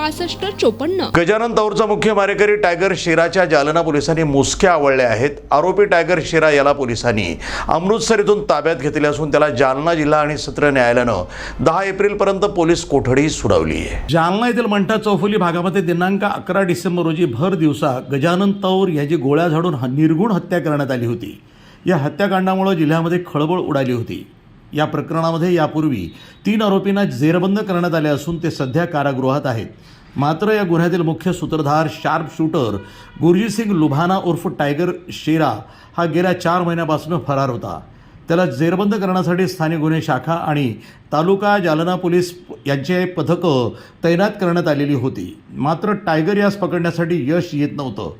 पासष्ट चोपन्न. गजानन तौरचा मुख्य मारेकरी टायगर शेराच्या जालना पोलिसांनी मुसक्या आवळल्या आहेत. आरोपी टायगर शेरा याला पोलिसांनी अमृतसर इथून ताब्यात घेतले असून त्याला जालना जिल्हा आणि सत्र न्यायालयानं दहा एप्रिलपर्यंत पोलीस कोठडी सुनावली आहे. जालना येथील मंठा चौफुली भागामध्ये दिनांक अकरा डिसेंबर रोजी भर दिवसा गजानन तौर याची गोळ्या झाडून निर्गुण हत्या करण्यात आली होती. या हत्याकांडामुळे जिल्ह्यामध्ये खळबळ उडाली होती. या प्रकरणामध्ये यापूर्वी तीन आरोपींना जेरबंद करण्यात आले असून ते सध्या कारागृहात आहेत. मात्र या गुन्ह्यातील मुख्य सूत्रधार शार्प शूटर गुरजीतसिंग लुभाना उर्फ टायगर शेरा हा गेल्या चार महिन्यापासून फरार होता. त्याला जेरबंद करण्यासाठी स्थानिक गुन्हे शाखा आणि तालुका जालना पोलीस यांचे पथकं तैनात करण्यात आलेली होती. मात्र टायगर यास पकडण्यासाठी यश येत नव्हतं.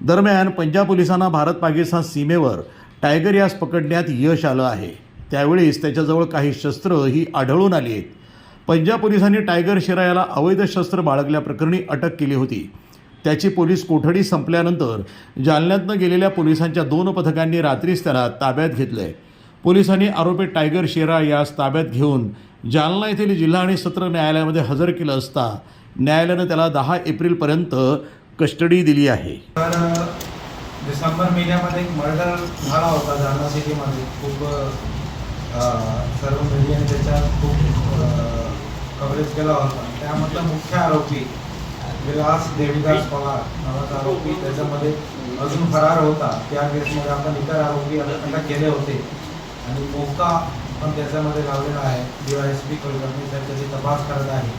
दरम्यान पंजाब पोलिसांना भारत पाकिस्तान सीमेवर टायगर यास पकडण्यात यश आलं आहे. त्यावेळेस त्याच्याजवळ काही शस्त्र ही आढळून आली आहेत. पंजाब पोलिसांनी टायगर शेरा याला अवैध शस्त्र बाळगल्याप्रकरणी अटक केली होती. त्याची पोलीस कोठडी संपल्यानंतर जालन्यातनं गेलेल्या पोलिसांच्या दोन पथकांनी रात्रीच त्याला ताब्यात घेतलं आहे पोलिसांनी आरोपी टायगर शेरा यास ताब्यात घेऊन जालना येथील जिल्हा आणि सत्र न्यायालयामध्ये हजर केलं असता न्यायालयानं त्याला दहा एप्रिलपर्यंत कस्टडी दिली आहे. तर डिसेंबर महिन्यामध्ये एक मर्डर झाला होता जालना सिटीमध्ये. खूप सर्व मीडियाने त्याच्या खूप कव्हरेज केला होता. त्यामधला मुख्य आरोपी विलास देवीदास पवार नावाचा आरोपी. त्याच्यामध्ये अजून फरार होता. त्या केसमध्ये आपण इतर आरोपी अटक केले होते. आणि मोका पण त्याच्यामध्ये लावलेला आहे. D Y S P Kolkata त्याची तपास करत आहे.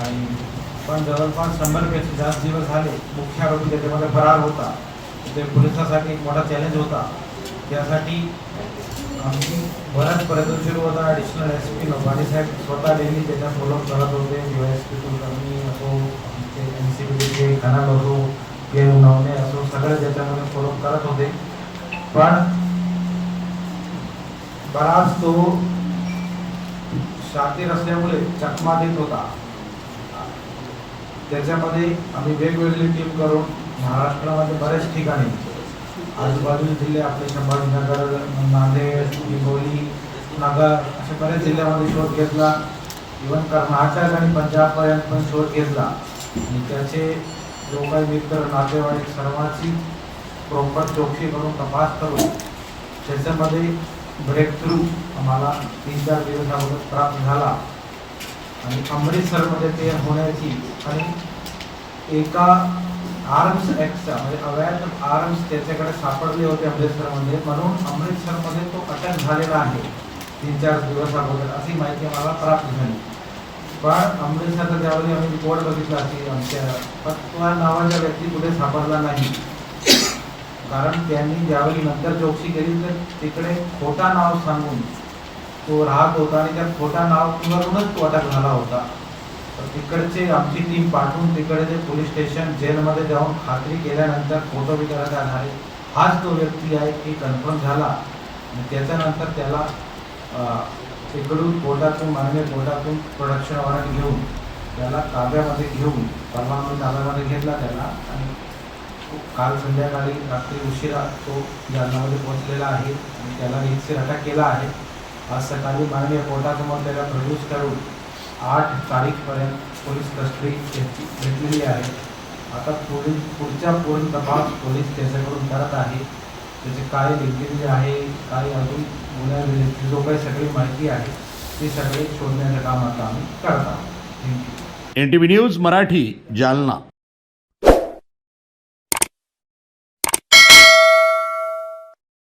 आणि पण जवळपास शंभरपेक्षा जास्त दिवस झाले मुख्य आरोपी त्याच्यामध्ये फरार होता. ते पोलिसासाठी एक मोठा चॅलेंज होता. त्यासाठी आम्ही बराच प्रदूषण सुरू होता ॲडिशनल एस पी लोकांनी साहेब स्वतः डेली त्याच्या फॉलोअप करत होते. यू एस पी कुलकर्णी असो आमचे एन सी बीचे कनाल असो के नवने असो सगळे त्याच्यामध्ये फॉलोअप करत होते. पण बराच तो शातीर असल्यामुळे चकमा देत होता. त्याच्यामध्ये आम्ही वेगवेगळी टीम करून महाराष्ट्रामध्ये बऱ्याच ठिकाणी आजूबाजूचे जिल्हे आपले संभाजीनगर नांदेड हिंगोली नगर अशा बऱ्याच जिल्ह्यामध्ये शोध घेतला. इवन कर्नाटक आणि पंजाबपर्यंत पण शोध घेतला. आणि त्याचे लोक मित्र नातेवाईक सर्वांची प्रॉपर चौकशी करून तपास करून त्याच्यामध्ये ब्रेक थ्रू आम्हाला तीन चार दिवस अगोदर प्राप्त झाला. आणि अमृतसरमध्ये ते होण्याची आणि एका आर्म्स एक्सचा म्हणजे अवैध आर्म्स त्याच्याकडे सापडले होते अमृतसरमध्ये. म्हणून अमृतसरमध्ये तो अटक झालेला आहे. तीन चार दिवस अगोदर अशी माहिती आम्हाला प्राप्त झाली. पण अमृतसरचा ज्यावेळी आम्ही रिपोर्ट बघितला की आमच्या पत्वा नावाच्या व्यक्ती कुठे सापडला नाही. कारण त्यांनी ज्यावेळी नंतर चौकशी केली तर तिकडे खोटा नाव सांगून तो राहत होता आणि त्या खोटा नावावरूनच तो अटक झाला होता. तिकडचे आमची टीम पाठवून तिकडे ते पोलीस स्टेशन जेलमध्ये जाऊन खात्री केल्यानंतर फोटो विचाराच्या आधारे हाच तो व्यक्ती आहे की कन्फर्म झाला. आणि त्याच्यानंतर त्याला तिकडून कोर्टातून माननीय कोर्टातून प्रोडक्शन वॉरंट घेऊन त्याला ताब्यामध्ये घेऊन परवानगी ताब्यामध्ये घेतला त्याला. आणि काल संध्याकाळी रात्री उशिरा तो जालनामध्ये पोहोचलेला आहे आणि त्याला रितसर अटक केला आहे. आज सकाळी माननीय कोर्टासमोर त्याला प्रोड्यूस करून आठ तारीखपर्यंत पोलीस कस्टडी घेतली घेतलेली आहे. आता पोलीस पुढच्या पूर्ण तपास पोलीस त्याच्याकडून करत आहे. त्याचे काय है आहे काय अजून जो काही सगळी माहिती आहे, ती सगळी शोधण्याचं काम आता आम्ही करत आहोत. N T V news Marathi, Jalna.